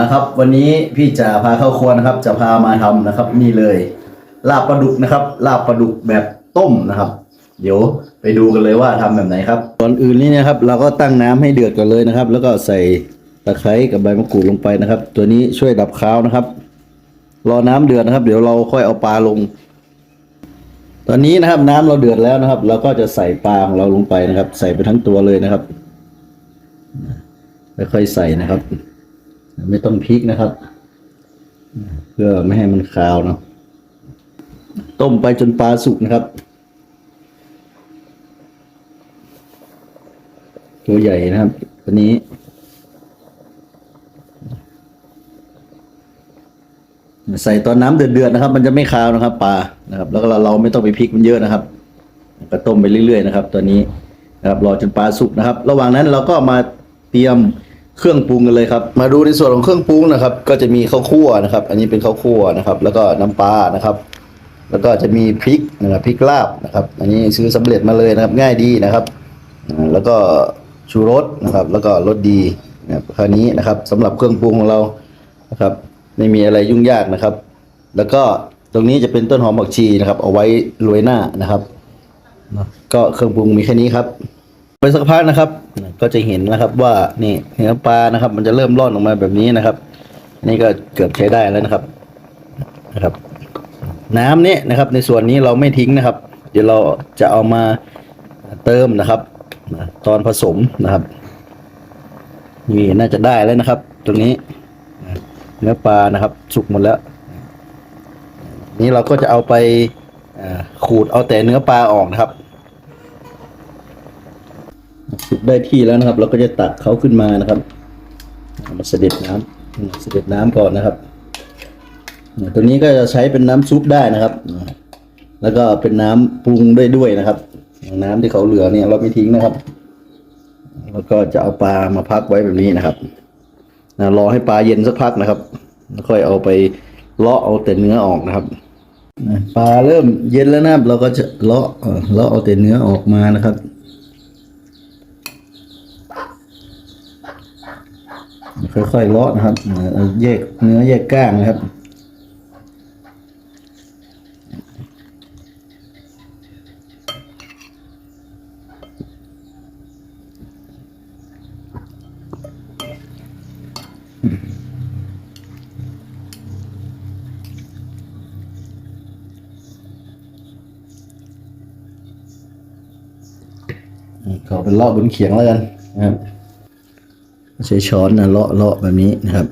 นะครับวันนี้พี่จะพาเข้าครัวนะครับ จะพามาทำนะครับ นี่เลย ลาบปลาดุกนะครับ ลาบปลาดุกแบบต้มนะครับ เดี๋ยวไปดูกันเลยว่าทำแบบไหนครับก่อนอื่นนี่นะครับ เราก็ตั้งน้ำให้เดือดก่อนเลยนะครับ แล้วก็ใส่ตะไคร้กับใบมะกรูดลงไปนะครับ ตัวนี้ช่วยดับคาวนะครับ รอน้ำเดือดนะครับ เดี๋ยวเราค่อยเอาปลาลง ตอนนี้นะครับน้ำเราเดือดแล้วนะครับ เราก็จะใส่ปลาของเราลงไปนะครับ ใส่ไปทั้งตัวเลยนะครับค่อยๆใส่นะครับ ไม่ต้องพริกนะครับ เพื่อไม่ให้มันคาวเนาะต้มไปจนปลาสุกนะครับ ตัวใหญ่นะครับตัวนี้ใส่ตอนน้ำเดือดๆนะครับ มันจะไม่คาวนะครับปลานะครับ แล้วก็เราเราไม่ต้องไปพริกมันเยอะนะครับก็ต้มไปเรื่อยๆนะครับ ตัวนี้นะครับ รอจนปลาสุกนะครับ ระหว่างนั้นเราก็มาเตรียม เครื่องปรุงกันเลยครับ มาดูในส่วนของเครื่องปรุงนะครับ ก็จะมีข้าวคั่วนะครับ อันนี้เป็นข้าวคั่วนะครับ แล้วก็น้ำปลานะครับ แล้วก็จะมีพริกนะครับพริกลาบนะครับ อันนี้ซื้อสำเร็จมาเลยนะครับ ง่ายดีนะครับ แล้วก็ชูรสนะครับ แล้วก็รสดีนะครับคราวนี้นะครับสำหรับเครื่องปรุงของเรานะครับ ไม่มีอะไรยุ่งยากนะครับ แล้วก็ตรงนี้จะเป็นต้นหอมผักชีนะครับ เอาไว้โรยหน้านะครับก็เครื่องปรุงมีแค่นี้ครับ ไปสักพักนะครับ ก็จะเห็นนะครับว่านี่เนื้อปลานะครับ มันจะเริ่มร่อนออกมาแบบนี้นะครับนี่ก็เกือบใช้ได้แล้วนะครับนะครับ น้ำนี่นะครับ ในส่วนนี้เราไม่ทิ้งนะครับ เดี๋ยวเราจะเอามาเติมนะครับตอนผสมนะครับนี่น่าจะได้แล้วนะครับ ตรงนี้ เนื้อปลานะครับ สุกหมดแล้ว นี้เราก็จะเอาไปขูดเอาแต่เนื้อปลาออกนะครับ สุกได้ที่แล้วนะครับ เราก็จะตักเขาขึ้นมานะครับเอามาเสด็จน้ำอืมเสด็จน้ำก่อนนะครับตัวนี้ก็จะใช้เป็นน้ำซุปได้นะครับ แล้วก็เป็นน้ำปรุงได้ด้วยนะครับ น้ำที่เขาเหลือเนี่ยเราไม่ทิ้งนะครับ แล้วก็จะเอาปลามาพักไว้แบบนี้นะครับรอให้ปลาเย็นสักพักนะครับ แล้วค่อยเอาไปเลาะเอาแต่เนื้อออกนะครับปลาเริ่มเย็นแล้วนะครับ เราก็จะเลาะเอ่อเลาะเอาแต่เนื้อออกมานะครับ ค่อยๆเลาะนะครับแยกเนื้อแยกก้างนะครับขอเป็นเลาะบนเขียงแล้วกันนะครับ ใช้ช้อนนะเลาะเลาะแบบนี้นะครับ